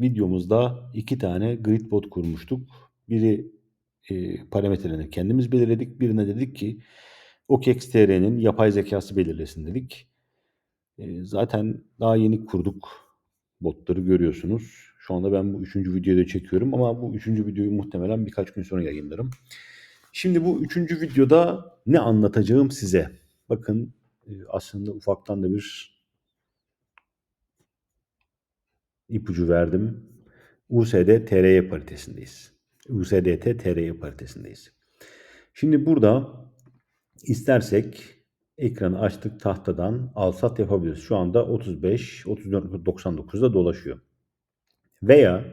videomuzda iki tane grid bot kurmuştuk. Biri e, parametrelerini kendimiz belirledik. Birine dedik ki OKEX-TR'nin yapay zekası belirlesin dedik. E, zaten daha yeni kurduk botları görüyorsunuz. Şu anda ben bu üçüncü videoyu da çekiyorum ama bu üçüncü videoyu muhtemelen birkaç gün sonra yayınlarım. Şimdi bu üçüncü videoda ne anlatacağım size? Bakın e, aslında ufaktan da bir ipucu verdim. USD TRY paritesindeyiz. USDT TRY paritesindeyiz. Şimdi burada istersek ekranı açtık tahtadan alsat yapabiliriz. Şu anda 35 34.99'da dolaşıyor. Veya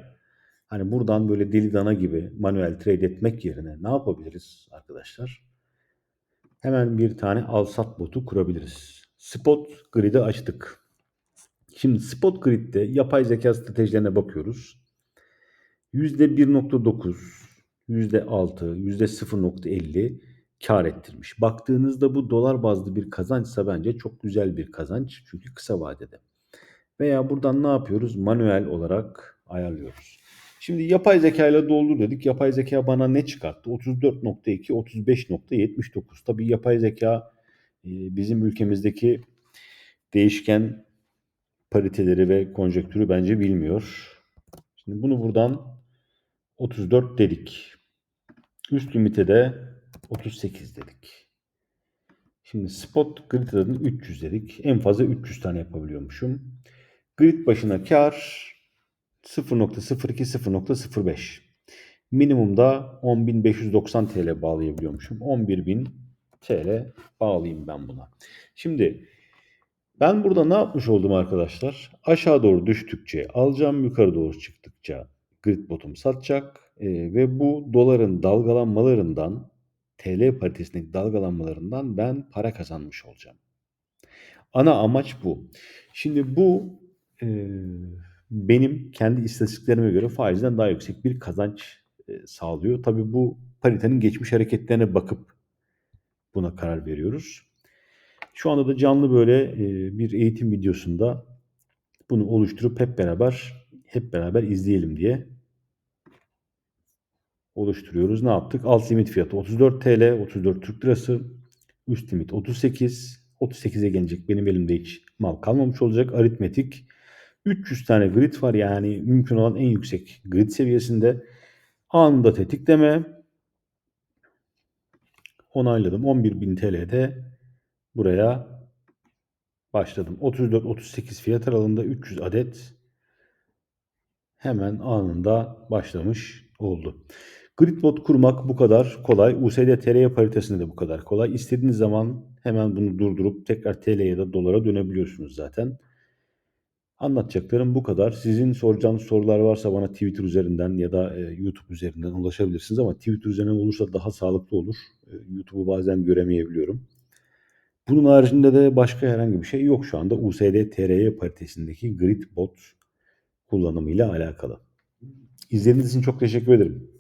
hani buradan böyle deli dana gibi manuel trade etmek yerine ne yapabiliriz arkadaşlar? Hemen bir tane alsat botu kurabiliriz. Spot grid'i açtık. Şimdi Spot Grid'de yapay zeka stratejilerine bakıyoruz. %1.9, %6, %0.50 kar ettirmiş. Baktığınızda bu dolar bazlı bir kazançsa bence çok güzel bir kazanç. Çünkü kısa vadede. Veya buradan ne yapıyoruz? Manuel olarak ayarlıyoruz. Şimdi yapay zeka ile doldur dedik. Yapay zeka bana ne çıkarttı? 34.2, 35.79. Tabii yapay zeka bizim ülkemizdeki değişken pariteleri ve konjektürü bence bilmiyor. Şimdi bunu buradan 34 dedik. Üst limite de 38 dedik. Şimdi spot grid adını 300 dedik. En fazla 300 tane yapabiliyormuşum. Grid başına kar 0.02 0.05. Minimumda 10.590 TL bağlayabiliyormuşum. 11.000 TL bağlayayım ben buna. Şimdi ben burada ne yapmış oldum arkadaşlar? Aşağı doğru düştükçe alacağım, yukarı doğru çıktıkça grid bottom satacak e, ve bu doların dalgalanmalarından TL paritesindeki dalgalanmalarından ben para kazanmış olacağım. Ana amaç bu. Şimdi bu e, benim kendi istatistiklerime göre faizden daha yüksek bir kazanç e, sağlıyor. Tabii bu paritenin geçmiş hareketlerine bakıp buna karar veriyoruz. Şu anda da canlı böyle e, bir eğitim videosunda bunu oluşturup hep beraber hep beraber izleyelim diye oluşturuyoruz. Ne yaptık? Alt limit fiyatı 34 TL, 34 Türk Lirası. Üst limit 38. 38'e gelecek. Benim elimde hiç mal kalmamış olacak. Aritmetik 300 tane grid var yani mümkün olan en yüksek grid seviyesinde. Anında tetikleme. Onayladım. 11.000 TL'de buraya başladım. 34-38 fiyat aralığında 300 adet hemen anında başlamış oldu. Gridbot kurmak bu kadar kolay. USD TL paritesinde de bu kadar kolay. İstediğiniz zaman hemen bunu durdurup tekrar TL ya da dolara dönebiliyorsunuz zaten. Anlatacaklarım bu kadar. Sizin soracağınız sorular varsa bana Twitter üzerinden ya da e, YouTube üzerinden ulaşabilirsiniz ama Twitter üzerinden olursa daha sağlıklı olur. E, YouTube'u bazen göremeyebiliyorum. Bunun haricinde de başka herhangi bir şey yok şu anda USD TRY paritesindeki grid bot kullanımıyla alakalı. İzlediğiniz için çok teşekkür ederim.